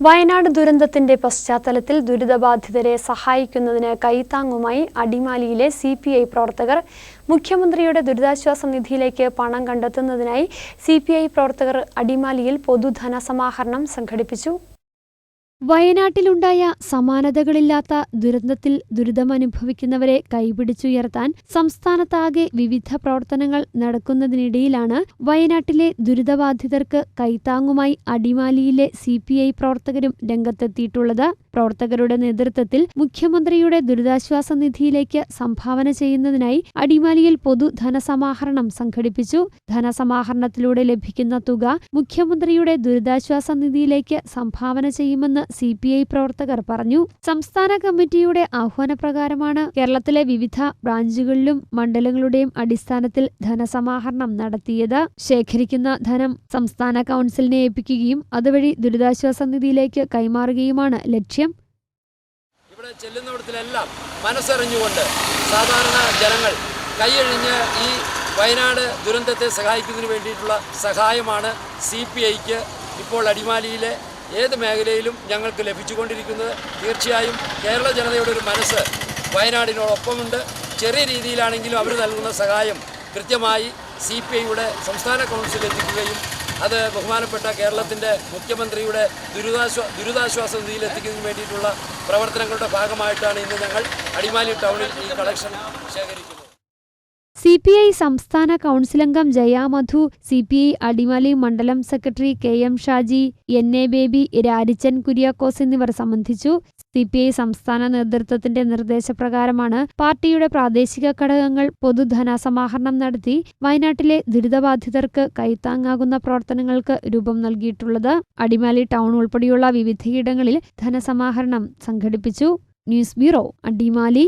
വയനാട് ദുരന്തത്തിന്റെ പശ്ചാത്തലത്തിൽ ദുരിതബാധിതരെ സഹായിക്കുന്നതിന് കൈത്താങ്ങുമായി അടിമാലിയിലെ സി പി ഐ പ്രവർത്തകർ മുഖ്യമന്ത്രിയുടെ ദുരിതാശ്വാസ നിധിയിലേക്ക് പണം കണ്ടെത്തുന്നതിനായി സി പി ഐ പ്രവർത്തകർ അടിമാലിയിൽ പൊതുധനസമാഹരണം സംഘടിപ്പിച്ചു. വയനാട്ടിലുണ്ടായ സമാനതകളില്ലാത്ത ദുരന്തത്തിൽ ദുരിതമനുഭവിക്കുന്നവരെ കൈപിടിച്ചുയർത്താൻ സംസ്ഥാനത്താകെ വിവിധ പ്രവർത്തനങ്ങൾ നടക്കുന്നതിനിടയിലാണ് വയനാട്ടിലെ ദുരിതബാധിതർക്ക് കൈത്താങ്ങുമായി അടിമാലിയിലെ സി പ്രവർത്തകരും രംഗത്തെത്തിയിട്ടുള്ളത്. പ്രവർത്തകരുടെ നേതൃത്വത്തിൽ മുഖ്യമന്ത്രിയുടെ ദുരിതാശ്വാസ നിധിയിലേക്ക് സംഭാവന ചെയ്യുന്നതിനായി അടിമാലിയിൽ പൊതു ധനസമാഹരണം സംഘടിപ്പിച്ചു. ധനസമാഹരണത്തിലൂടെ ലഭിക്കുന്ന തുക മുഖ്യമന്ത്രിയുടെ ദുരിതാശ്വാസ നിധിയിലേക്ക് സംഭാവന ചെയ്യുമെന്ന് സി പി ഐ പ്രവർത്തകർ പറഞ്ഞു. സംസ്ഥാന കമ്മിറ്റിയുടെ ആഹ്വാനപ്രകാരമാണ് കേരളത്തിലെ വിവിധ ബ്രാഞ്ചുകളിലും മണ്ഡലങ്ങളുടെയും അടിസ്ഥാനത്തിൽ ധനസമാഹരണം നടത്തിയത്. ശേഖരിക്കുന്ന ധനം സംസ്ഥാന കൗൺസിലിനെ ഏൽപ്പിക്കുകയും അതുവഴി ദുരിതാശ്വാസ നിധിയിലേക്ക് കൈമാറുകയുമാണ് ലക്ഷ്യം. ഇവിടെ ചെല്ലുന്നിടത്തിലെല്ലാം മനസ്സറിഞ്ഞുകൊണ്ട് സാധാരണ ജനങ്ങൾ കൈയഴിഞ്ഞ് ഈ വയനാട് ദുരന്തത്തെ സഹായിക്കുന്നതിന് വേണ്ടിയിട്ടുള്ള സഹായമാണ് സി പി ഐക്ക് ഇപ്പോൾ അടിമാലിയിലെ ഏത് മേഖലയിലും ഞങ്ങൾക്ക് ലഭിച്ചുകൊണ്ടിരിക്കുന്നത് തീർച്ചയായും കേരള ജനതയുടെ ഒരു മനസ്സ് വയനാടിനോടൊപ്പമുണ്ട്. ചെറിയ രീതിയിലാണെങ്കിലും അവർ നൽകുന്ന സഹായം കൃത്യമായി സി പി ഐയുടെ സംസ്ഥാന കൗൺസിൽ എത്തിക്കുകയും അത് ബഹുമാനപ്പെട്ട കേരളത്തിന്റെ മുഖ്യമന്ത്രിയുടെ ദുരിതാശ്വാ ദുരിതാശ്വാസ നിധിയിൽ എത്തിക്കുന്നതിന് വേണ്ടിയിട്ടുള്ള പ്രവർത്തനങ്ങളുടെ ഭാഗമായിട്ടാണ് ഇന്ന് ഞങ്ങൾ അടിമാലി ടൗണിൽ ഈ കളക്ഷൻ ശേഖരിക്കുന്നത്. സി പി ഐ സംസ്ഥാന കൗൺസിലംഗം Jayamadhu C P I Adimali മണ്ഡലം secretary K M Shaji N A Baby Rarichan Kuriakose എന്നിവർ സംബന്ധിച്ചു. സി പി ഐ സംസ്ഥാന നേതൃത്വത്തിന്റെ നിർദ്ദേശപ്രകാരമാണ് പാർട്ടിയുടെ പ്രാദേശിക ഘടകങ്ങൾ പൊതുധനസമാഹരണം നടത്തി വയനാട്ടിലെ ദുരിതബാധിതർക്ക് കൈത്താങ്ങാകുന്ന പ്രവർത്തനങ്ങൾക്ക് രൂപം നൽകിയിട്ടുള്ളത്. അടിമാലി ടൗൺ ഉൾപ്പെടെയുള്ള വിവിധയിടങ്ങളിൽ ധനസമാഹരണം സംഘടിപ്പിച്ചു. News bureau Adimali.